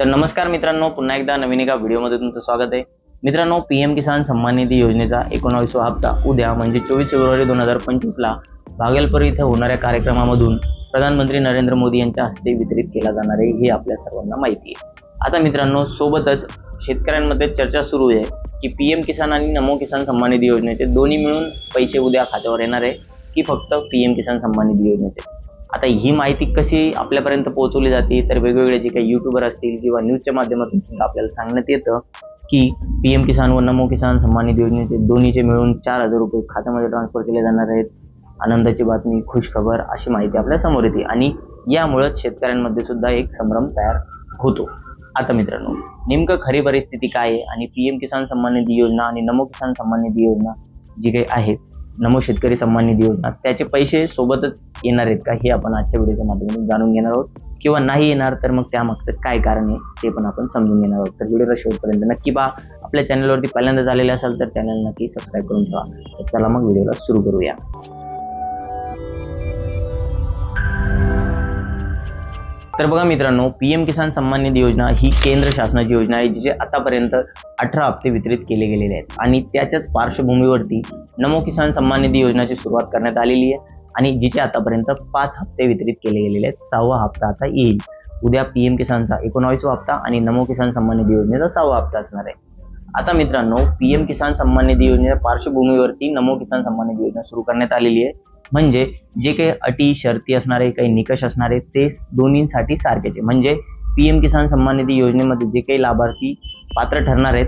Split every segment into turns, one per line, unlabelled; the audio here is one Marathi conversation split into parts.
तर नमस्कार मित्रांनो पुन्हा एकदा नवीन एका व्हिडिओमध्ये तुमचं स्वागत आहे. मित्रांनो पी एम किसान सन्मान निधी योजनेचा एकोणावीसवा हप्ता उद्या म्हणजे चोवीस फेब्रुवारी दोन हजार पंचवीसला भागलपूर इथं होणाऱ्या कार्यक्रमामधून प्रधानमंत्री नरेंद्र मोदी यांच्या हस्ते वितरित केला जाणार आहे हे आपल्या सर्वांना माहिती आहे. आता मित्रांनो सोबतच शेतकऱ्यांमध्ये चर्चा सुरू आहे की पी एम किसान आणि नमो किसान सन्मान निधी योजनेचे दोन्ही मिळून पैसे उद्या खात्यावर येणार आहे की फक्त पी एम किसान सन्मान निधी योजनेचे. आता ही माहिती कशी आपल्यापर्यंत पोहोचवली जाते? तर वेगवेगळे जे काही युट्यूबर असतील किंवा न्यूजच्या माध्यमातून सुद्धा आपल्याला सांगण्यात येतं की पी एम किसान व नमो किसान सन्मान निधी योजनेचे दोन्हीचे मिळून चार हजार रुपये खात्यामध्ये ट्रान्सफर केले जाणार आहेत. आनंदाची बातमी खुश खबर अशी माहिती आपल्यासमोर येते आणि यामुळेच शेतकऱ्यांमध्ये सुद्धा एक संभ्रम तयार होतो. आता मित्रांनो नेमकं खरी परिस्थिती काय आहे आणि पी एम किसान सन्मान निधी योजना आणि नमो किसान सन्मान निधी योजना जी काही आहेत नमो शेतकरी सन्मान निधी योजना. त्याचे पैसे सोबतच येणार आहेत का हे आपण आजच्या व्हिडिओच्या माध्यमातून जाणून घेणार आहोत. किंवा नाही येणार तर मग त्यामागचं काय कारण आहे ते पण आपण समजून घेणार आहोत. तर व्हिडिओला शेवटपर्यंत नक्की पहा. आपल्या चॅनलवरती पहिल्यांदा झालेले असाल तर चॅनल नक्की सबस्क्राईब करून ठेवा. तर चला मग व्हिडिओला सुरू करूया. तर बघा मित्रांनो पी एम किसान सन्मान निधी योजना ही केंद्र शासनाची योजना आहे जिचे आतापर्यंत अठरा हप्ते वितरित केले गेलेले आहेत. आणि त्याच्याच पार्श्वभूमीवरती नमो किसान सन्मान निधी योजनाची सुरुवात करण्यात आलेली आहे आणि जिचे आतापर्यंत पाच हप्ते वितरित केले गेलेले आहेत. सहावा हप्ता आता येईल. उद्या पी एम किसानचा एकोणावीसवा हप्ता आणि नमो किसान सन्मान निधी योजनेचा सहावा हप्ता असणार आहे. आता मित्रांनो पी एम किसान सन्मान निधी योजनेच्या पार्श्वभूमीवरती नमो किसान सन्मान निधी योजना सुरू करण्यात आलेली आहे. म्हणजे जे काही अटी शर्ती असणारे काही निकष असणारे ते दोन्हींसाठी सारखेचे. म्हणजे पी एम किसान सन्मान निधी योजनेमध्ये जे काही लाभार्थी पात्र ठरणार आहेत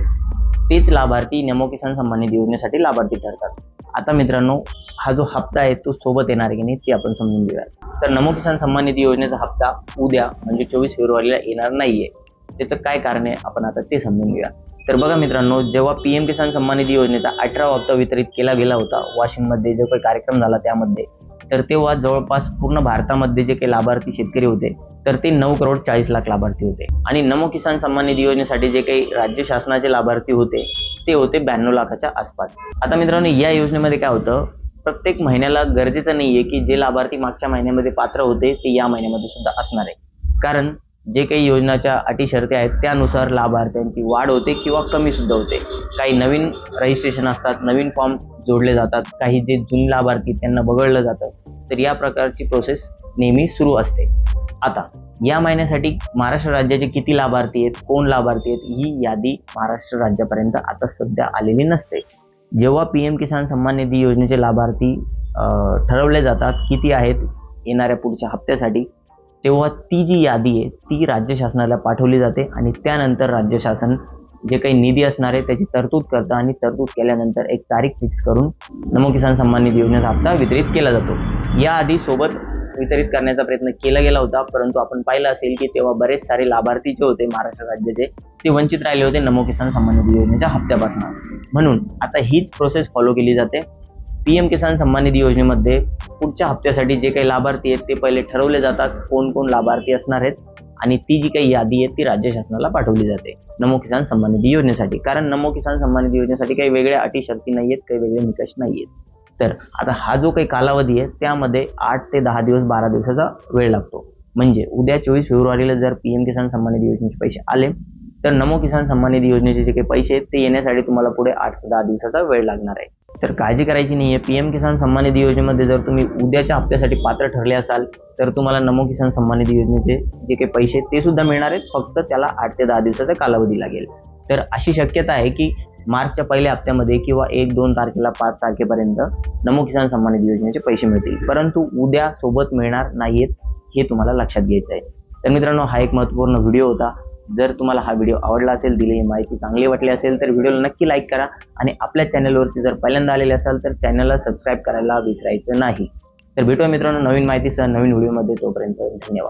तेच लाभार्थी नमो किसान सन्मान निधी योजनेसाठी लाभार्थी ठरतात. आता मित्रांनो हा जो हप्ता आहे तो सोबत येणार आहे की नाही ते आपण समजून घेऊया तर नमो किसान सन्मान निधी योजनेचा हप्ता उद्या म्हणजे चोवीस फेब्रुवारीला येणार नाहीये. त्याचं काय कारण आहे आपण आता ते समजून घेऊया तर बघा मित्रांनो जेव्हा पी एम किसान सन्मान निधी योजनेचा अठरा हप्ता वितरित केला गेला होता वाशिममध्ये जो काही कार्यक्रम झाला त्यामध्ये तर तेव्हा जवळपास पूर्ण भारतामध्ये जे काही लाभार्थी शेतकरी होते तर ते नऊ करोड चाळीस लाख लाभार्थी होते. आणि नमो किसान सन्मान निधी योजनेसाठी जे काही राज्य शासनाचे लाभार्थी होते ते होते ब्याण्णव लाखाच्या आसपास. आता मित्रांनो या योजनेमध्ये काय होतं प्रत्येक महिन्याला गरजेचं नाहीये की जे लाभार्थी मागच्या महिन्यामध्ये पात्र होते ते या महिन्यामध्ये सुद्धा असणार आहे. कारण जे काही योजनाच्या अटी शर्ती आहेत त्यानुसार लाभार्थ्यांची वाढ होते किंवा कमी सुद्धा होते. काही नवीन रजिस्ट्रेशन असतात नवीन फॉर्म जोडले जातात काही जे जुने लाभार्थी त्यांना वगळलं जातं तर या प्रकारची प्रोसेस नेहमी सुरू असते. आता या महिन्यासाठी महाराष्ट्र राज्याचे किती लाभार्थी आहेत कोण लाभार्थी आहेत ही यादी महाराष्ट्र राज्यापर्यंत आता सध्या आलेली नसते. जेव्हा पी एम किसान सन्मान निधी योजनेचे लाभार्थी ठरवले जातात किती आहेत येणाऱ्या पुढच्या हप्त्यासाठी तेव्हा ती जी यादी आहे ती राज्य शासनाला पाठवली जाते आणि त्यानंतर राज्य शासन जे काही निधी असणार आहे त्याची तरतूद करतं आणि तरतूद केल्यानंतर एक तारीख फिक्स करून नमो किसान सन्मान निधी योजनेचा हप्ता वितरित केला जातो. याआधी सोबत वितरित करण्याचा प्रयत्न केला गेला होता परंतु आपण पाहिलं असेल की तेव्हा बरेच सारे लाभार्थी जे होते महाराष्ट्र राज्याचे ते वंचित राहिले होते नमो किसान सन्मान निधी योजनेच्या हप्त्यापासून. म्हणून आता हीच प्रोसेस फॉलो केली जाते. पी एम किसान सन्मान निधी योजनेमध्ये पुढच्या हप्त्यासाठी जे काही लाभार्थी आहेत ते पहिले ठरवले जातात कोण कोण लाभार्थी असणार आहेत. आणि ती जी काही यादी आहे ती राज्य शासनाला पाठवली जाते. नमो किसान सन्मान निधी योजनेसाठी. कारण नमो किसान सन्मान निधी योजनेसाठी काही वेगळ्या अटी शर्ती नाही आहेत काही वेगळे निकष नाही आहेत. तर आता हा जो काही कालावधी आहे त्यामध्ये आठ ते दहा दिवस बारा दिवसाचा वेळ लागतो. म्हणजे उद्या चोवीस फेब्रुवारीला जर पी एम किसान सन्मान निधी योजनेचे पैसे आले तर नमो किसान सन्मान निधी योजनेचे जे काही पैसे आहेत ते येण्यासाठी तुम्हाला पुढे आठ ते दहा दिवसाचा वेळ लागणार आहे. तर काळजी करायची नाही आहे पी एम किसान सन्मान निधी योजनेमध्ये जर तुम्ही उद्याच्या हप्त्यासाठी पात्र ठरले असाल तर तुम्हाला नमो किसान सन्मान निधी योजनेचे जे काही पैसे ते सुद्धा मिळणार आहेत. फक्त त्याला आठ ते दहा दिवसाचा कालावधी लागेल. तर अशी शक्यता आहे की मार्चच्या पहिल्या हप्त्यामध्ये किंवा एक दोन तारखेला पाच तारखेपर्यंत नमो किसान सन्मान निधी योजनेचे पैसे मिळतील. परंतु उद्या सोबत मिळणार नाहीयेत हे तुम्हाला लक्षात घ्यायचं आहे. तर मित्रांनो हा एक महत्त्वपूर्ण व्हिडिओ होता. जर तुम्हाला हा व्हिडिओ आवडला असेल दिलेली माहिती चांगली वाटली असेल तर व्हिडिओला नक्की लाईक करा. आणि आपल्या चॅनलवरती जर पहिल्यांदा आलेले असाल तर चॅनलला सबस्क्राईब करायला विसरायचं नाही. तर भेटूया मित्रांनो नवीन माहितीसह नवीन व्हिडिओमध्ये तोपर्यंत धन्यवाद.